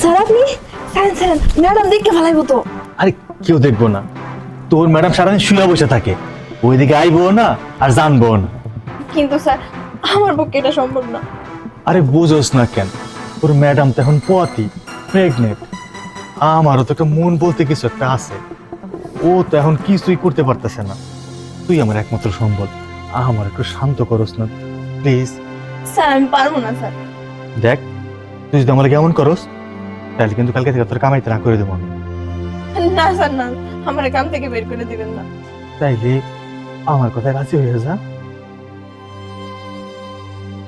Sir আপনি? Madam দেখতে তো। আরে কেউ দেখব না। তোর ম্যাডাম সারাদিন শুয়ে বসে থাকে। ওইদিকে আইবো না আর জানব না। কিন্তু স্যার আমার পক্ষে এটা সম্ভব না। আরে বুঝোস না কেন ম্যাডাম তো এখন পতি প্রেগনেন্ট আমারও তো একটা মন বলতে কিছু একটা আছে। ও তো এখন কিছুই করতে পারতেছে না। তুই আমার একমাত্র সম্বল। আমার একটু শান্ত করস না প্লিজ স্যার আমি পারব না স্যার। দেখ তুই যদি আমার কেমন করস তাহলে কিন্তু কালকে থেকে তোর কামাইতে না করে দেবো আমি। না স্যার না আমার কাম থেকে বের করে দিবেন না। তাইলে আমার কথায় রাজি হয়ে যা।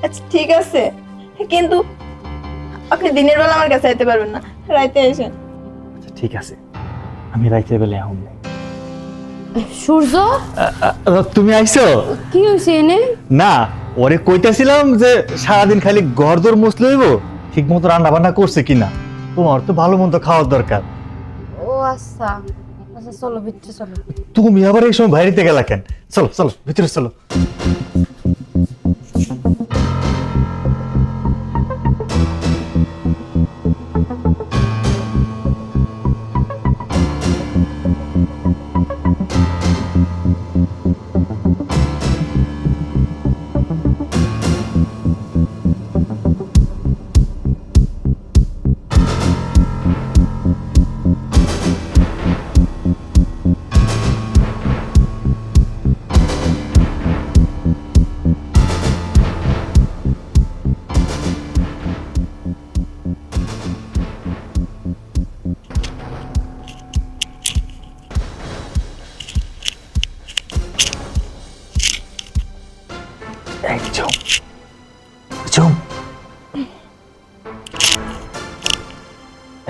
আচ্ছা ঠিক আছে। কিন্তু আপনি দিনের বেলা আমার কাছে আইতে পারবেন না। রাইতে এসেন আচ্ছা, ঠিক আছে। আমি রাইতে বেলা এখন সূর্য? তুমি আইছো? কি হয়েছে এনে? না ওরে কইতাছিলাম যে সারাদিন খালি গরদর মুসলে হইব ঠিক মতো রান্না বান্না করছে কিনা। তোমার তো ভালো মন্দ খাওয়ার দরকার। ও আচ্ছা আচ্ছা চলো ভিতরে চলো। তুমি আবার এই সময় বাইরেতে গেলা কেন? চলো চলো ভিতরে চলো।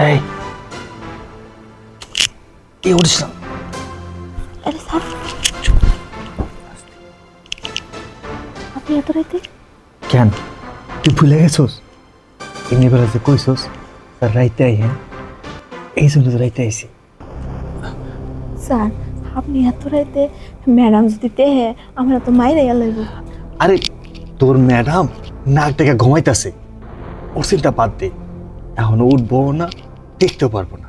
এই কি উঠিস না আরে স্যার আপনি এত রাইতে কেন তুই ভুলে গেছোস এমনি বেলা যে কইছোস স্যার রাইতে আই হ্যাঁ এই জন্য তো রাইতে আইছি স্যার আপনি এত রাইতে ম্যাডাম যদি দেহে আমরা তো মাইরে গেলাইব আরে তোর ম্যাডাম নাক ডেকে ঘুমাইতেছে ওসিলটা বাদ দে এখন উঠবো না টিকতেও পারব না।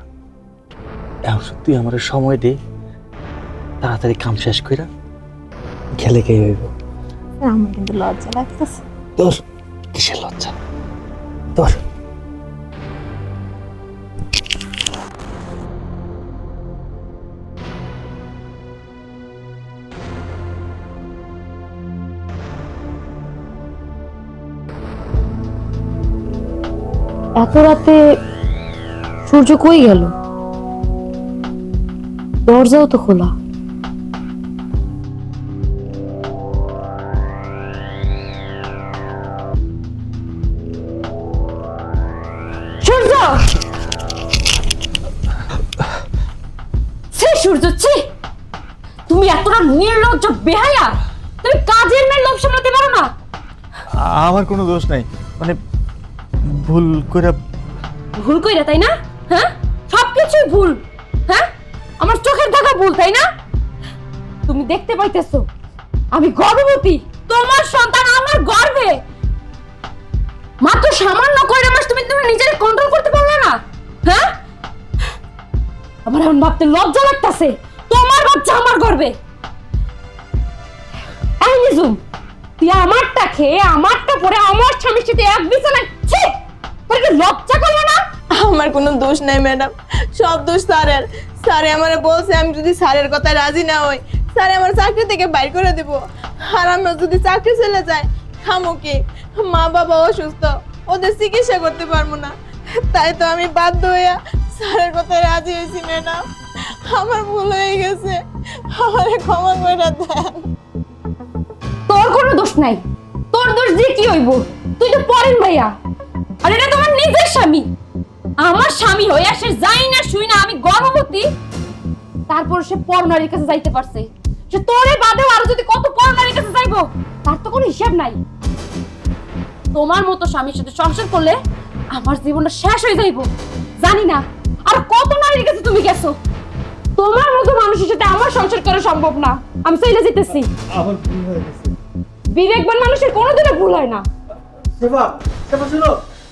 এখন সত্যি আমার সময় দে তাড়াতাড়ি কাম শেষ কইরা খেলে কে হইব। আমার কিন্তু লজ্জা লাগতেছে। তোর কিসের লজ্জা? তোর এত রাতে সূর্য কই গেল? দরজাও তো খোলা। সূর্য! ছি সূর্য, ছি! তুমি এতটা নির্লজ্জ বেহায়া, তুমি কাজের মেয়ে লোভ সামলাতে পারো না। আমার কোনো দোষ নাই। মানে ভুল করে ভুল কইরা, তাই না? হ্যাঁ? সবকিছুই ভুল হ্যাঁ? আমার চোখের দেখা ভুল, তাই না? তুমি দেখতে পাইতেছো, আমি গর্ভবতী, তোমার সন্তান আমার গর্ভে। মাত্র সামান্য কয়টা মাস তুমি তুমি নিজের কন্ট্রোল করতে পারলে না হ্যাঁ? আমার এখন ভাবতে লজ্জা লাগতাছে, তোমার বাচ্চা আমার গর্ভে। এই নিজুম তুই আমারটা খেয়ে, আমারটা পরে আমার স্বামীর সাথে এক বিছানায়, ছি! তোর কি লজ্জা করল না। আমার কোনো দোষ নাই ম্যাডাম। সব দোষ স্যারের। স্যারে আমারে বলছে আমি যদি স্যারের কথায় রাজি না হই স্যারে আমার চাকরি থেকে বাইর করে দিব। আর আমার যদি চাকরি চলে যায় খামো কি? মা বাবা অসুস্থ ওদের চিকিৎসা করতে পারব না। তাই তো আমি বাধ্য হইয়া স্যারের কথায় রাজি হয়েছি ম্যাডাম। আমার ভুল হয়ে গেছে। আমারে ক্ষমা করে দেন। তোর কোনো দোষ নাই। তোর দোষ দিয়ে কি হইব? তুই তো পরেন ভাইয়া। আর এটা তোমার নিজের স্বামী। আমার স্বামী হয়ে সে যাই না শুই না আমি গর্ভবতী তারপর সে পর নারীর কাছে যাইতে পারছে। সে তোরে বাদেও আরও যদি কত পর নারীর কাছে যাইবো তার তো কোনো হিসাব নাই। তোমার মতো স্বামীর সাথে সংসার করলে আমার জীবনটা শেষ হয়ে যাইব। জানি না আর কত নারীর কাছে তুমি গেছো? তোমার মতো মানুষের সাথে আমার সংসার করা সম্ভব না। আমি চলে যেতেছি আমার ভুল হয়ে গেছে। বিবেকবান মানুষের কোনোদিনও ভুল হয় না। সেবা সেবা শুনো।